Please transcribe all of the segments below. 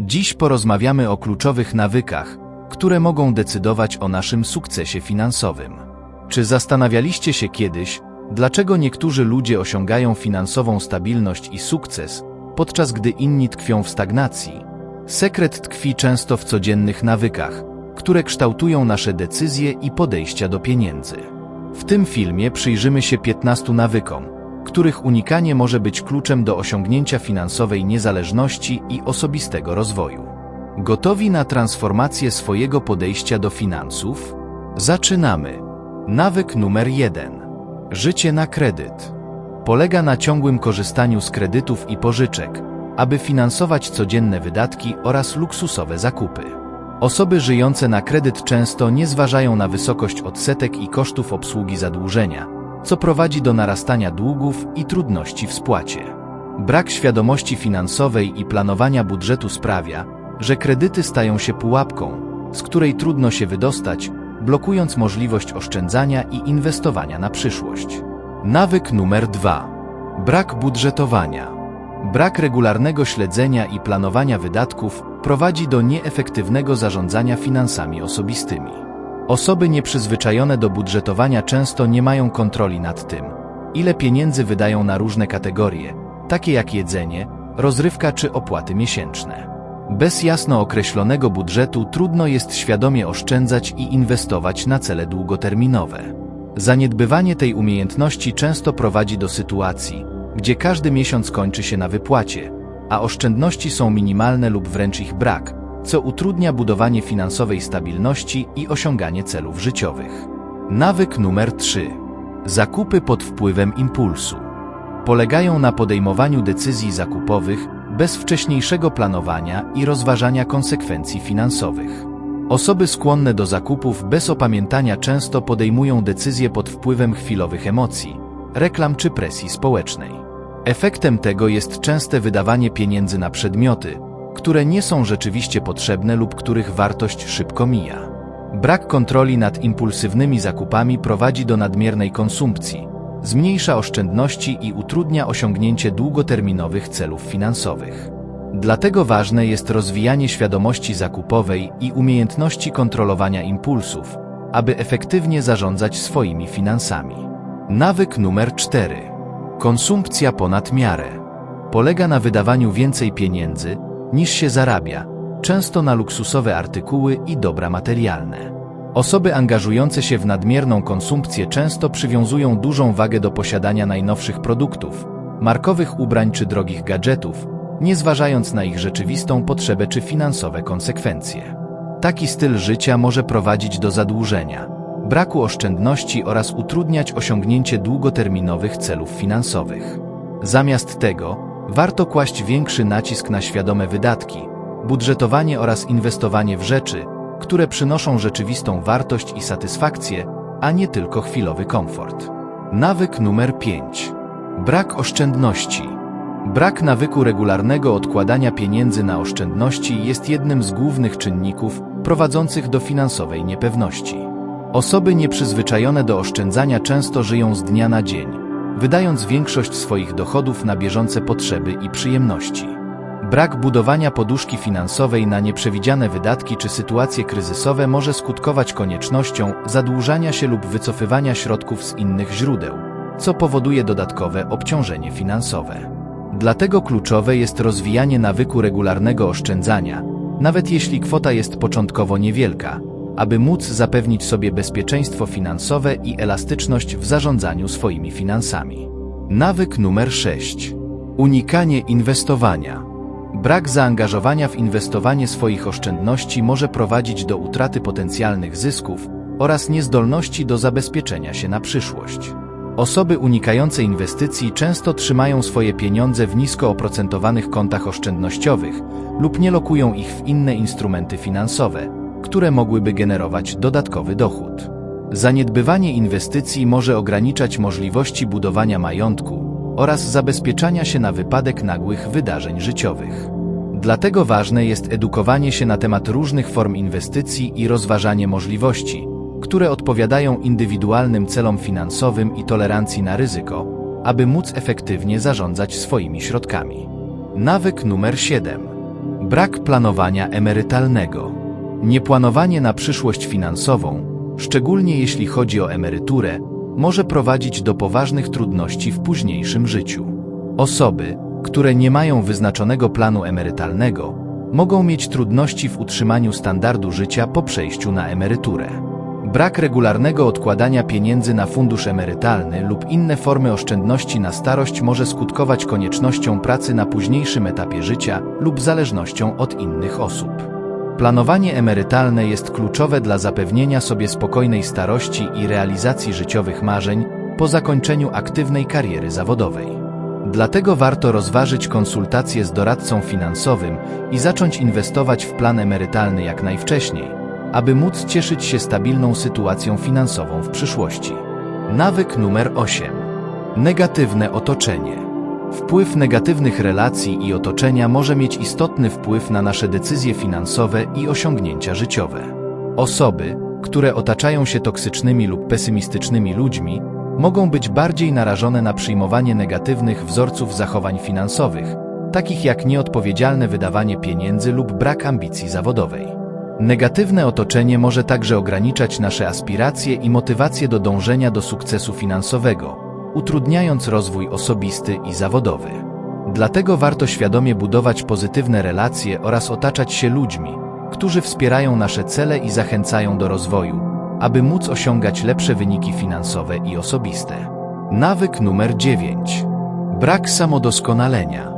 Dziś porozmawiamy o kluczowych nawykach, które mogą decydować o naszym sukcesie finansowym. Czy zastanawialiście się kiedyś, dlaczego niektórzy ludzie osiągają finansową stabilność i sukces, podczas gdy inni tkwią w stagnacji? Sekret tkwi często w codziennych nawykach, które kształtują nasze decyzje i podejścia do pieniędzy. W tym filmie przyjrzymy się 15 nawykom, których unikanie może być kluczem do osiągnięcia finansowej niezależności i osobistego rozwoju. Gotowi na transformację swojego podejścia do finansów? Zaczynamy. Nawyk numer 1. Życie na kredyt. Polega na ciągłym korzystaniu z kredytów i pożyczek, aby finansować codzienne wydatki oraz luksusowe zakupy. Osoby żyjące na kredyt często nie zważają na wysokość odsetek i kosztów obsługi zadłużenia, co prowadzi do narastania długów i trudności w spłacie. Brak świadomości finansowej i planowania budżetu sprawia, że kredyty stają się pułapką, z której trudno się wydostać, blokując możliwość oszczędzania i inwestowania na przyszłość. Nawyk numer 2. Brak budżetowania. Brak regularnego śledzenia i planowania wydatków prowadzi do nieefektywnego zarządzania finansami osobistymi. Osoby nieprzyzwyczajone do budżetowania często nie mają kontroli nad tym, ile pieniędzy wydają na różne kategorie, takie jak jedzenie, rozrywka czy opłaty miesięczne. Bez jasno określonego budżetu trudno jest świadomie oszczędzać i inwestować na cele długoterminowe. Zaniedbywanie tej umiejętności często prowadzi do sytuacji, gdzie każdy miesiąc kończy się na wypłacie, a oszczędności są minimalne lub wręcz ich brak, co utrudnia budowanie finansowej stabilności i osiąganie celów życiowych. Nawyk numer 3. Zakupy pod wpływem impulsu. Polegają na podejmowaniu decyzji zakupowych bez wcześniejszego planowania i rozważania konsekwencji finansowych. Osoby skłonne do zakupów bez opamiętania często podejmują decyzje pod wpływem chwilowych emocji, reklam czy presji społecznej. Efektem tego jest częste wydawanie pieniędzy na przedmioty, które nie są rzeczywiście potrzebne lub których wartość szybko mija. Brak kontroli nad impulsywnymi zakupami prowadzi do nadmiernej konsumpcji, zmniejsza oszczędności i utrudnia osiągnięcie długoterminowych celów finansowych. Dlatego ważne jest rozwijanie świadomości zakupowej i umiejętności kontrolowania impulsów, aby efektywnie zarządzać swoimi finansami. Nawyk numer 4. Konsumpcja ponad miarę. Polega na wydawaniu więcej pieniędzy, niż się zarabia, często na luksusowe artykuły i dobra materialne. Osoby angażujące się w nadmierną konsumpcję często przywiązują dużą wagę do posiadania najnowszych produktów, markowych ubrań czy drogich gadżetów, nie zważając na ich rzeczywistą potrzebę czy finansowe konsekwencje. Taki styl życia może prowadzić do zadłużenia, braku oszczędności oraz utrudniać osiągnięcie długoterminowych celów finansowych. Zamiast tego, warto kłaść większy nacisk na świadome wydatki, budżetowanie oraz inwestowanie w rzeczy, które przynoszą rzeczywistą wartość i satysfakcję, a nie tylko chwilowy komfort. Nawyk numer 5. Brak oszczędności. Brak nawyku regularnego odkładania pieniędzy na oszczędności jest jednym z głównych czynników prowadzących do finansowej niepewności. Osoby nieprzyzwyczajone do oszczędzania często żyją z dnia na dzień, wydając większość swoich dochodów na bieżące potrzeby i przyjemności. Brak budowania poduszki finansowej na nieprzewidziane wydatki czy sytuacje kryzysowe może skutkować koniecznością zadłużania się lub wycofywania środków z innych źródeł, co powoduje dodatkowe obciążenie finansowe. Dlatego kluczowe jest rozwijanie nawyku regularnego oszczędzania, nawet jeśli kwota jest początkowo niewielka, aby móc zapewnić sobie bezpieczeństwo finansowe i elastyczność w zarządzaniu swoimi finansami. Nawyk numer 6. Unikanie inwestowania. Brak zaangażowania w inwestowanie swoich oszczędności może prowadzić do utraty potencjalnych zysków oraz niezdolności do zabezpieczenia się na przyszłość. Osoby unikające inwestycji często trzymają swoje pieniądze w nisko oprocentowanych kontach oszczędnościowych lub nie lokują ich w inne instrumenty finansowe, które mogłyby generować dodatkowy dochód. Zaniedbywanie inwestycji może ograniczać możliwości budowania majątku, oraz zabezpieczania się na wypadek nagłych wydarzeń życiowych. Dlatego ważne jest edukowanie się na temat różnych form inwestycji i rozważanie możliwości, które odpowiadają indywidualnym celom finansowym i tolerancji na ryzyko, aby móc efektywnie zarządzać swoimi środkami. Nawyk numer 7. Brak planowania emerytalnego. Nieplanowanie na przyszłość finansową, szczególnie jeśli chodzi o emeryturę, może prowadzić do poważnych trudności w późniejszym życiu. Osoby, które nie mają wyznaczonego planu emerytalnego, mogą mieć trudności w utrzymaniu standardu życia po przejściu na emeryturę. Brak regularnego odkładania pieniędzy na fundusz emerytalny lub inne formy oszczędności na starość może skutkować koniecznością pracy na późniejszym etapie życia lub zależnością od innych osób. Planowanie emerytalne jest kluczowe dla zapewnienia sobie spokojnej starości i realizacji życiowych marzeń po zakończeniu aktywnej kariery zawodowej. Dlatego warto rozważyć konsultacje z doradcą finansowym i zacząć inwestować w plan emerytalny jak najwcześniej, aby móc cieszyć się stabilną sytuacją finansową w przyszłości. Nawyk numer 8. Negatywne otoczenie. Wpływ negatywnych relacji i otoczenia może mieć istotny wpływ na nasze decyzje finansowe i osiągnięcia życiowe. Osoby, które otaczają się toksycznymi lub pesymistycznymi ludźmi, mogą być bardziej narażone na przyjmowanie negatywnych wzorców zachowań finansowych, takich jak nieodpowiedzialne wydawanie pieniędzy lub brak ambicji zawodowej. Negatywne otoczenie może także ograniczać nasze aspiracje i motywacje do dążenia do sukcesu finansowego, utrudniając rozwój osobisty i zawodowy. Dlatego warto świadomie budować pozytywne relacje oraz otaczać się ludźmi, którzy wspierają nasze cele i zachęcają do rozwoju, aby móc osiągać lepsze wyniki finansowe i osobiste. Nawyk numer 9. Brak samodoskonalenia.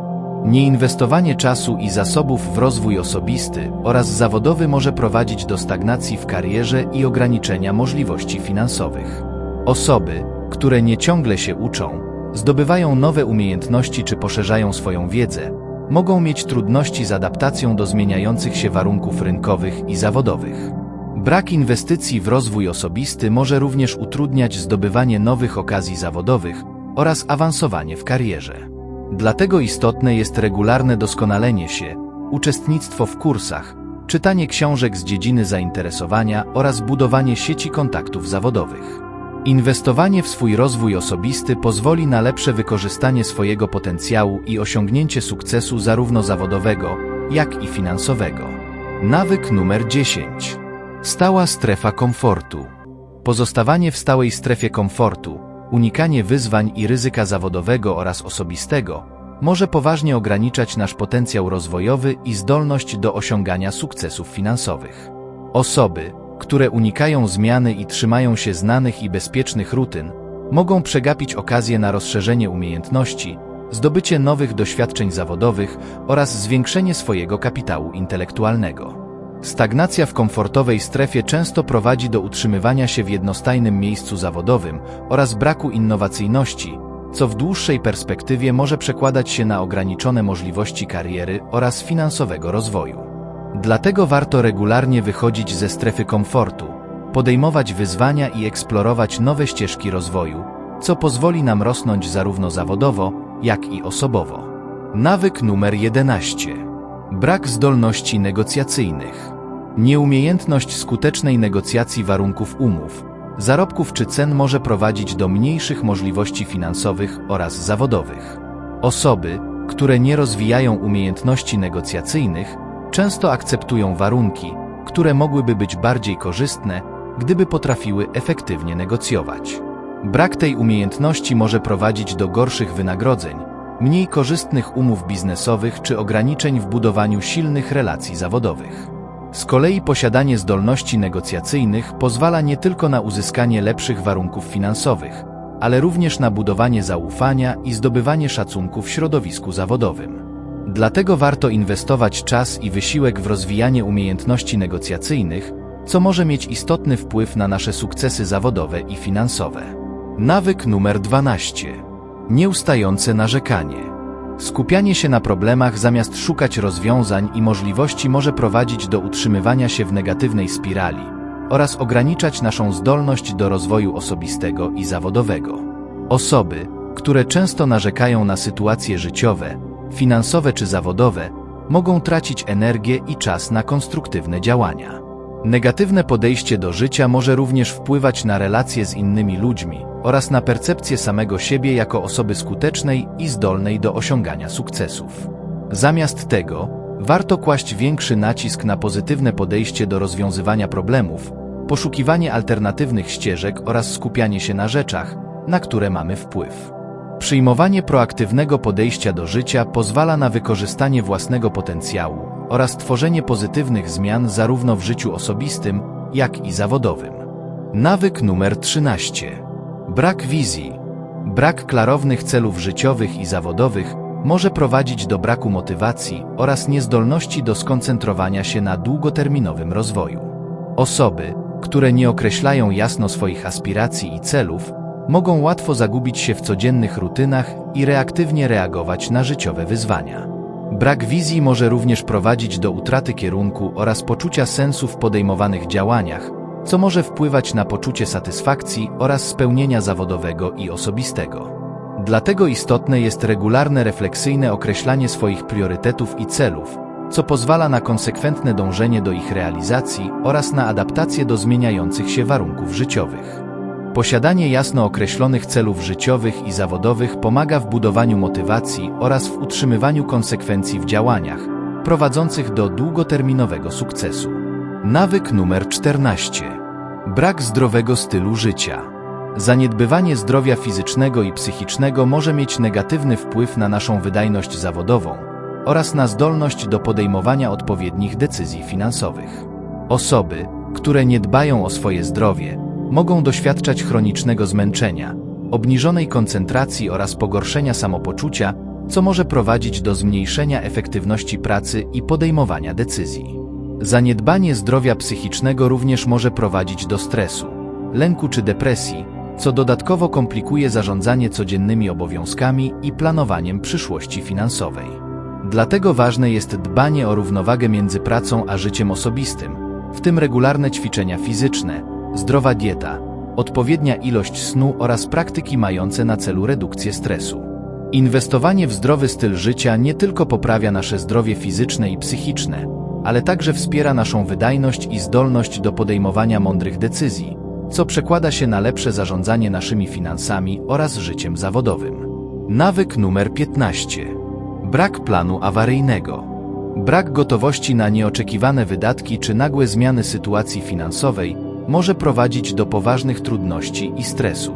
Nieinwestowanie czasu i zasobów w rozwój osobisty oraz zawodowy może prowadzić do stagnacji w karierze i ograniczenia możliwości finansowych. Osoby, które nie ciągle się uczą, zdobywają nowe umiejętności czy poszerzają swoją wiedzę, mogą mieć trudności z adaptacją do zmieniających się warunków rynkowych i zawodowych. Brak inwestycji w rozwój osobisty może również utrudniać zdobywanie nowych okazji zawodowych oraz awansowanie w karierze. Dlatego istotne jest regularne doskonalenie się, uczestnictwo w kursach, czytanie książek z dziedziny zainteresowania oraz budowanie sieci kontaktów zawodowych. Inwestowanie w swój rozwój osobisty pozwoli na lepsze wykorzystanie swojego potencjału i osiągnięcie sukcesu zarówno zawodowego, jak i finansowego. Nawyk numer 10. Stała strefa komfortu. Pozostawanie w stałej strefie komfortu, unikanie wyzwań i ryzyka zawodowego oraz osobistego może poważnie ograniczać nasz potencjał rozwojowy i zdolność do osiągania sukcesów finansowych. Osoby, które unikają zmiany i trzymają się znanych i bezpiecznych rutyn, mogą przegapić okazję na rozszerzenie umiejętności, zdobycie nowych doświadczeń zawodowych oraz zwiększenie swojego kapitału intelektualnego. Stagnacja w komfortowej strefie często prowadzi do utrzymywania się w jednostajnym miejscu zawodowym oraz braku innowacyjności, co w dłuższej perspektywie może przekładać się na ograniczone możliwości kariery oraz finansowego rozwoju. Dlatego warto regularnie wychodzić ze strefy komfortu, podejmować wyzwania i eksplorować nowe ścieżki rozwoju, co pozwoli nam rosnąć zarówno zawodowo, jak i osobowo. Nawyk numer 11. Brak zdolności negocjacyjnych. Nieumiejętność skutecznej negocjacji warunków umów, zarobków czy cen może prowadzić do mniejszych możliwości finansowych oraz zawodowych. Osoby, które nie rozwijają umiejętności negocjacyjnych, często akceptują warunki, które mogłyby być bardziej korzystne, gdyby potrafiły efektywnie negocjować. Brak tej umiejętności może prowadzić do gorszych wynagrodzeń, mniej korzystnych umów biznesowych czy ograniczeń w budowaniu silnych relacji zawodowych. Z kolei posiadanie zdolności negocjacyjnych pozwala nie tylko na uzyskanie lepszych warunków finansowych, ale również na budowanie zaufania i zdobywanie szacunku w środowisku zawodowym. Dlatego warto inwestować czas i wysiłek w rozwijanie umiejętności negocjacyjnych, co może mieć istotny wpływ na nasze sukcesy zawodowe i finansowe. Nawyk numer 12 Nieustające narzekanie. Skupianie się na problemach zamiast szukać rozwiązań i możliwości może prowadzić do utrzymywania się w negatywnej spirali oraz ograniczać naszą zdolność do rozwoju osobistego i zawodowego. Osoby, które często narzekają na sytuacje życiowe, finansowe czy zawodowe, mogą tracić energię i czas na konstruktywne działania. Negatywne podejście do życia może również wpływać na relacje z innymi ludźmi oraz na percepcję samego siebie jako osoby skutecznej i zdolnej do osiągania sukcesów. Zamiast tego, warto kłaść większy nacisk na pozytywne podejście do rozwiązywania problemów, poszukiwanie alternatywnych ścieżek oraz skupianie się na rzeczach, na które mamy wpływ. Przyjmowanie proaktywnego podejścia do życia pozwala na wykorzystanie własnego potencjału oraz tworzenie pozytywnych zmian zarówno w życiu osobistym, jak i zawodowym. Nawyk numer 13. Brak wizji. Brak klarownych celów życiowych i zawodowych może prowadzić do braku motywacji oraz niezdolności do skoncentrowania się na długoterminowym rozwoju. Osoby, które nie określają jasno swoich aspiracji i celów, mogą łatwo zagubić się w codziennych rutynach i reaktywnie reagować na życiowe wyzwania. Brak wizji może również prowadzić do utraty kierunku oraz poczucia sensu w podejmowanych działaniach, co może wpływać na poczucie satysfakcji oraz spełnienia zawodowego i osobistego. Dlatego istotne jest regularne refleksyjne określanie swoich priorytetów i celów, co pozwala na konsekwentne dążenie do ich realizacji oraz na adaptację do zmieniających się warunków życiowych. Posiadanie jasno określonych celów życiowych i zawodowych pomaga w budowaniu motywacji oraz w utrzymywaniu konsekwencji w działaniach, prowadzących do długoterminowego sukcesu. Nawyk numer 14. Brak zdrowego stylu życia. Zaniedbywanie zdrowia fizycznego i psychicznego może mieć negatywny wpływ na naszą wydajność zawodową oraz na zdolność do podejmowania odpowiednich decyzji finansowych. Osoby, które nie dbają o swoje zdrowie, mogą doświadczać chronicznego zmęczenia, obniżonej koncentracji oraz pogorszenia samopoczucia, co może prowadzić do zmniejszenia efektywności pracy i podejmowania decyzji. Zaniedbanie zdrowia psychicznego również może prowadzić do stresu, lęku czy depresji, co dodatkowo komplikuje zarządzanie codziennymi obowiązkami i planowaniem przyszłości finansowej. Dlatego ważne jest dbanie o równowagę między pracą a życiem osobistym, w tym regularne ćwiczenia fizyczne, zdrowa dieta, odpowiednia ilość snu oraz praktyki mające na celu redukcję stresu. Inwestowanie w zdrowy styl życia nie tylko poprawia nasze zdrowie fizyczne i psychiczne, ale także wspiera naszą wydajność i zdolność do podejmowania mądrych decyzji, co przekłada się na lepsze zarządzanie naszymi finansami oraz życiem zawodowym. Nawyk numer 15. Brak planu awaryjnego. Brak gotowości na nieoczekiwane wydatki czy nagłe zmiany sytuacji finansowej może prowadzić do poważnych trudności i stresu.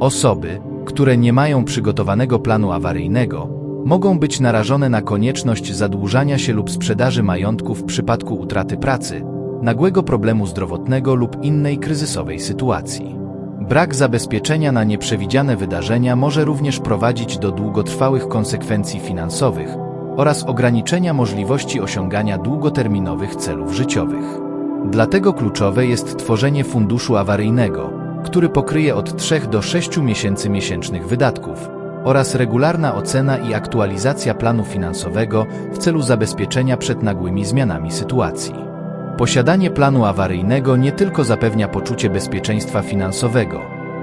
Osoby, które nie mają przygotowanego planu awaryjnego, mogą być narażone na konieczność zadłużania się lub sprzedaży majątku w przypadku utraty pracy, nagłego problemu zdrowotnego lub innej kryzysowej sytuacji. Brak zabezpieczenia na nieprzewidziane wydarzenia może również prowadzić do długotrwałych konsekwencji finansowych oraz ograniczenia możliwości osiągania długoterminowych celów życiowych. Dlatego kluczowe jest tworzenie funduszu awaryjnego, który pokryje od 3 do 6 miesięcy miesięcznych wydatków oraz regularna ocena i aktualizacja planu finansowego w celu zabezpieczenia przed nagłymi zmianami sytuacji. Posiadanie planu awaryjnego nie tylko zapewnia poczucie bezpieczeństwa finansowego,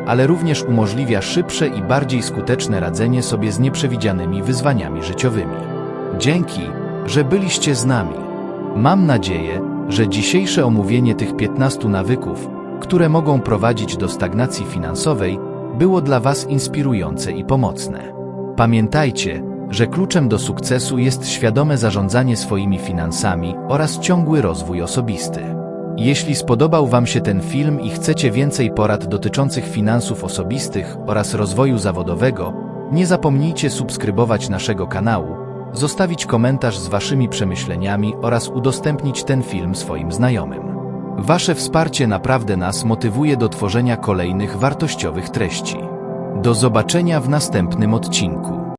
ale również umożliwia szybsze i bardziej skuteczne radzenie sobie z nieprzewidzianymi wyzwaniami życiowymi. Dzięki, że byliście z nami. Mam nadzieję, że dzisiejsze omówienie tych 15 nawyków, które mogą prowadzić do stagnacji finansowej, było dla Was inspirujące i pomocne. Pamiętajcie, że kluczem do sukcesu jest świadome zarządzanie swoimi finansami oraz ciągły rozwój osobisty. Jeśli spodobał Wam się ten film i chcecie więcej porad dotyczących finansów osobistych oraz rozwoju zawodowego, nie zapomnijcie subskrybować naszego kanału, zostawić komentarz z Waszymi przemyśleniami oraz udostępnić ten film swoim znajomym. Wasze wsparcie naprawdę nas motywuje do tworzenia kolejnych wartościowych treści. Do zobaczenia w następnym odcinku.